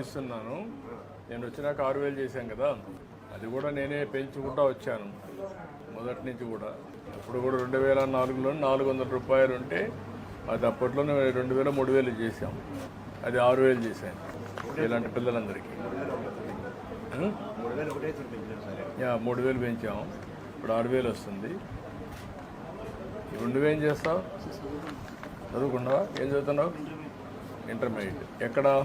వేలు ఇస్తున్నాను. నేను వచ్చినాక ఆరు వేలు చేశాను కదా. అది కూడా నేనే పెంచుకుంటా వచ్చాను. మొదటి నుంచి కూడా. అప్పుడు కూడా రెండు వేల నాలుగులో నాలుగు వందల రూపాయలు ఉంటే అది అప్పట్లోనే రెండు వేల మూడు వేలు చేశాం. అది ఆరు వేలు చేశాను. ఇలాంటి పిల్లలందరికీ? యా మూడు వేలు పెంచాం. ఇప్పుడు ఆరు వేలు వస్తుంది. ఇప్పుడు నువ్వేం చేస్తావు? చదువుకున్నావా ఏం చదువుతున్నావు? ఇంటర్మీడియట్. ఎక్కడ?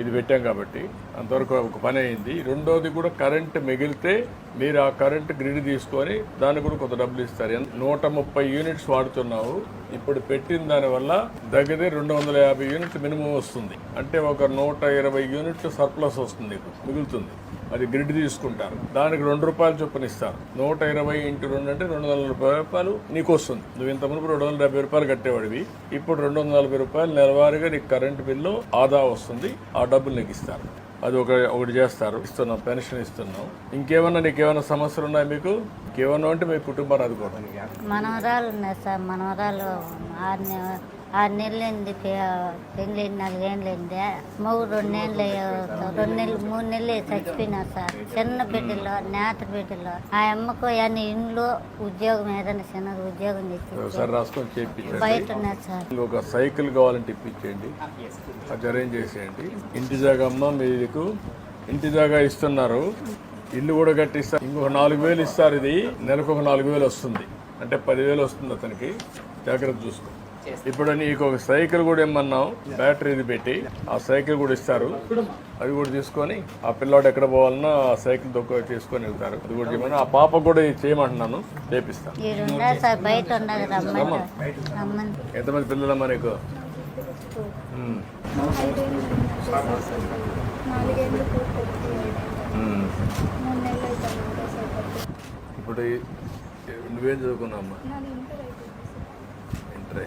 ఇది పెట్టాం కాబట్టి అంతవరకు ఒక పని అయింది. రెండోది కూడా కరెంట్ మిగిలితే మీరు ఆ కరెంట్ గ్రిడ్ తీసుకొని దానికి కూడా కొంత డబ్బులు ఇస్తారు. నూట ముప్పై యూనిట్స్ వాడుతున్నావు. ఇప్పుడు పెట్టిన దానివల్ల దగ్గరే రెండు వందల యాభై యూనిట్స్ మినిమం వస్తుంది. అంటే ఒక నూట ఇరవై యూనిట్లు సర్ప్లస్ వస్తుంది. మిగులుతుంది. అది గ్రిడ్ తీసుకుంటారు. దానికి రెండు రూపాయలు చొప్పున ఇస్తారు. నూట ఇరవై ఇంటూ రెండు అంటే రెండు వందల నలభై రూపాయలు నీకు వస్తుంది. నువ్వు ఇంత మునుపు రెండు వందల డెబ్బై రూపాయలు కట్టేవాడివి. ఇప్పుడు రెండు వందల నలభై రూపాయలు నెలవారీగా నీకు కరెంటు బిల్లు ఆదా వస్తుంది. ఆ డబ్బులు నీకు ఇస్తారు. అది ఒక ఒకటి చేస్తారు. ఇస్తున్నాం పెన్షన్ ఇస్తున్నాం. ఇంకేమన్నా నీకు ఏమైనా సమస్యలు ఉన్నాయి మీకు? ఇంకేమన్నా అంటే మీ కుటుంబాన్ని అదుకోవడం మనవరాలు ఉన్నాయి సార్. మనవరాలు ఆరు ఆరు నెలలైంది పెళ్ళి నాలుగేళ్ళైంది మూడు రెండు నెలలు రెండు నెలలు మూడు నెలలు చచ్చిపోయినా సార్. చిన్న బిడ్డలో నేత బిడ్డలో. ఆ అమ్మకు అన్ని ఇంట్లో ఉద్యోగం ఏదైనా చిన్నది ఉద్యోగం చేయించండి. బయట ఉన్నారు సార్. ఒక సైకిల్ కావాలంటే ఇప్పించేయండి అది అరేంజ్ చేసేయండి. ఇంటి జాగా అమ్మ మీకు ఇంటి జాగా ఇస్తున్నారు. ఇల్లు కూడా కట్టిస్తారు ఇంకొక నాలుగు వేలు ఇస్తారు ఇది. నెలకు ఒక నాలుగు వేలు వస్తుంది. అంటే పదివేలు వస్తుంది అతనికి. జాగ్రత్త చూసుకో. ఇప్పుడు నీకు ఒక సైకిల్ కూడా ఇమ్మన్నాం బ్యాటరీది పెట్టి ఆ సైకిల్ కూడా ఇస్తారు. అది కూడా తీసుకొని ఆ పిల్లాడు ఎక్కడ పోవాలన్నా ఆ సైకిల్ దొక్క తీసుకొని వెళ్తారు. అది కూడా చేయమని ఆ పాప కూడా చేయమంటున్నాను చేపిస్తాను ఎంతమంది పిల్లలమ్మా నీకు? ఇప్పుడు నువ్వేం చదువుకున్నావమ్మా నాది ఇంటర్.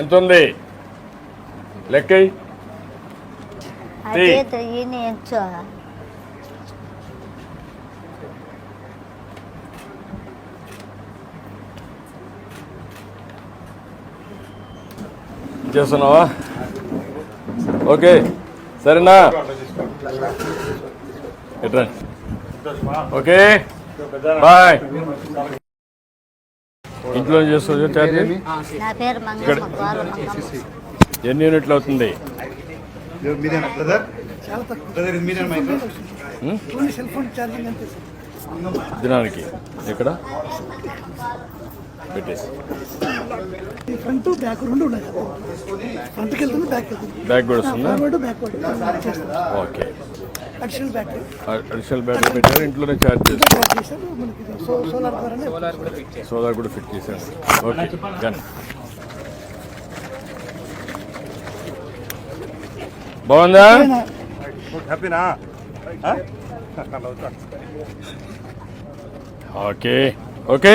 ఎంత ఉంది? లెక్కై చేస్తున్నావా? ఓకే సరేనా? ఎట్రా ఓకే బాయ్. ఇంట్లో చేస్తుంది ఛార్జ్ నా పేరు మంగమ్మ గోల మంగమ్మ. ఎన్ని యూనిట్లు అవుతుంది? దినానికి. ఎక్కడ? పెట్టేసి. ఈ ఫ్రంట్ బ్యాక్ రెండు ఉన్నాయి. ఫ్రంట్కి వెళ్తుంది బ్యాక్ వెళ్తుంది. బ్యాగ్ కూడా వస్తుందా? Okay. Additional battery. Additional battery పెట్టారు ఇంట్లోనే ఛార్జ్ చేస్తారు చేశారు. సోలార్ కూడా ఫిట్ చేశాను ఓకే డన్ బాగుందా? హ్యాపీనా? Okay okay.